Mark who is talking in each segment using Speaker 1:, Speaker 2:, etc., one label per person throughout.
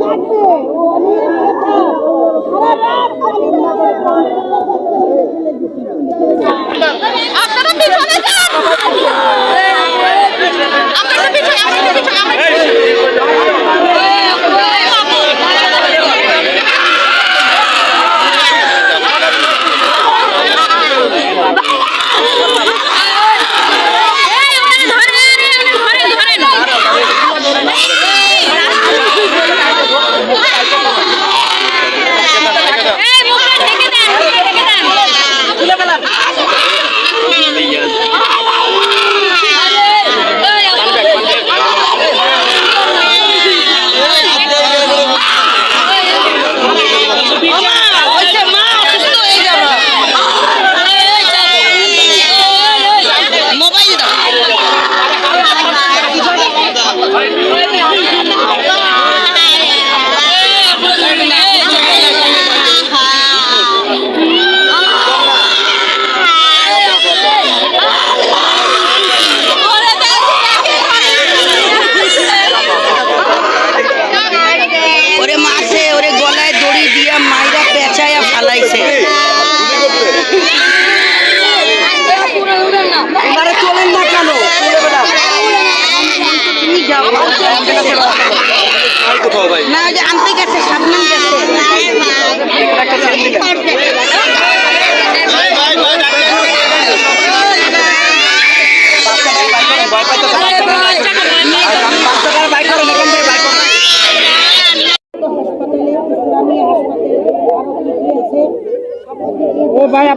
Speaker 1: লাগবে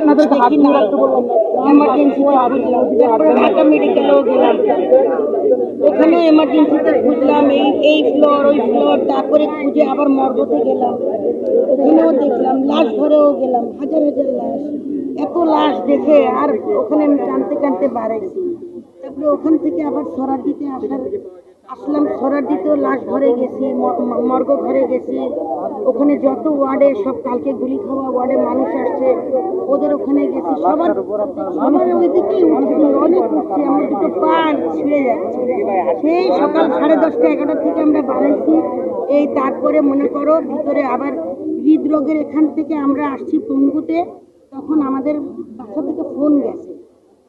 Speaker 2: আপনাদেরকে হাত দিয়ে রাখতে বললাম
Speaker 1: তারপরে ঢাকা মেডিকেলেও গেলাম। ওখানে এমার্জেন্সিতে খুঁজলাম এই এই ফ্লোর ওই ফ্লোর তারপরে খুঁজে আবার মর্গতে গেলাম। ওখানেও দেখলাম লাশ ধরেও গেলাম হাজার হাজার লাশ। এত লাশ দেখে আর ওখানে আমি কানতে কানতে বাড়াইছি। তারপরে ওখান থেকে আবার সরাটিতে আসার আসলাম সরাটিতেও লাশ ঘরে গেছি মর্গ ঘরে গেছি। ওখানে যত ওয়ার্ডে সব কালকে গুলি খাওয়া ওয়ার্ডে মানুষ আসছে। ওদের ওখানে গেছি। সবার সবার ওইদিকেই উঠছি। অনেক উঠছি। আমার দুটো পা ছিঁড়ে যাচ্ছে। সেই সকাল সাড়ে দশটা, এগারোটা থেকে আমরা বাড়াইছি। এই তারপরে মনে করো ভিতরে আবার হৃদরোগের এখান থেকে আমরা আসছি পঙ্গুতে। তখন আমাদের বাসা থেকে ফোন গেছে।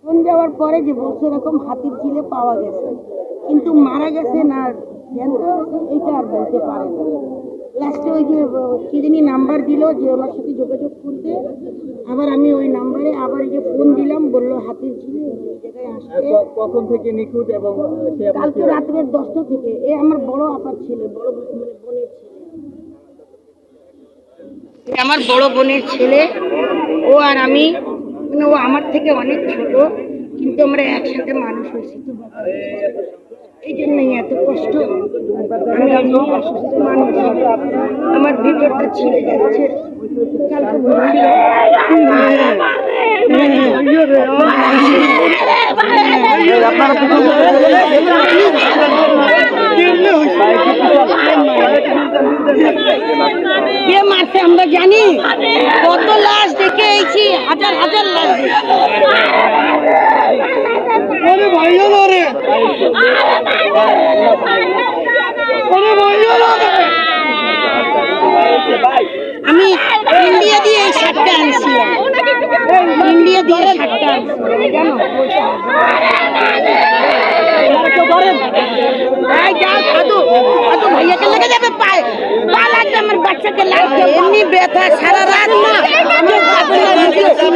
Speaker 1: ফোন যাওয়ার পরে যে বলছে এরকম হাতির ঝিলে পাওয়া গেছে। কিন্তু মারা গেছে না এইটা আর বলতে পারে না। লাস্টে ওই যে কি নাম্বার দিল যে ওনার সাথে যোগাযোগ করতে আবার আমি ওই নাম্বারে আবার যে ফোন দিলাম বলল হাতির ঝিলে এই জায়গায় আসতে।
Speaker 2: কখন থেকে নিখুঁত এবং
Speaker 1: কালকে রাত্রের দশটা থেকে। এ আমার বড় আপার ছেলে বড় মানে বোনের ছেলে। এ আমার বড় বোনের ছেলে। ও আর আমি মানে ও আমার থেকে অনেক ছোট কিন্তু আমরা একসাথে মানুষ হয়েছি। তো এই জন্যই এত কষ্ট। আমি অসুস্থ মানুষ। আমার ভিতরটা ছিঁড়ে যাচ্ছে। কে মারছে আমরা জানি কত লাশ দেখে এসেছি হাজার হাজার লাশ দেখেছি।
Speaker 2: ওরে ভাইয়া রে ওরে ভাইয়া রে
Speaker 1: আমি ভাইয়াকে লেগে যাবে পায়ে পা লাগবে আমার বাচ্চাকে লাগবে এমনি ব্যথা সারা রাত না আমি পাগলা ভিডিও ছিল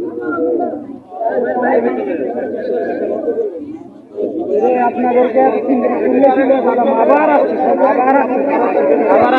Speaker 2: আপনাদেরকে আবার আসছে আবার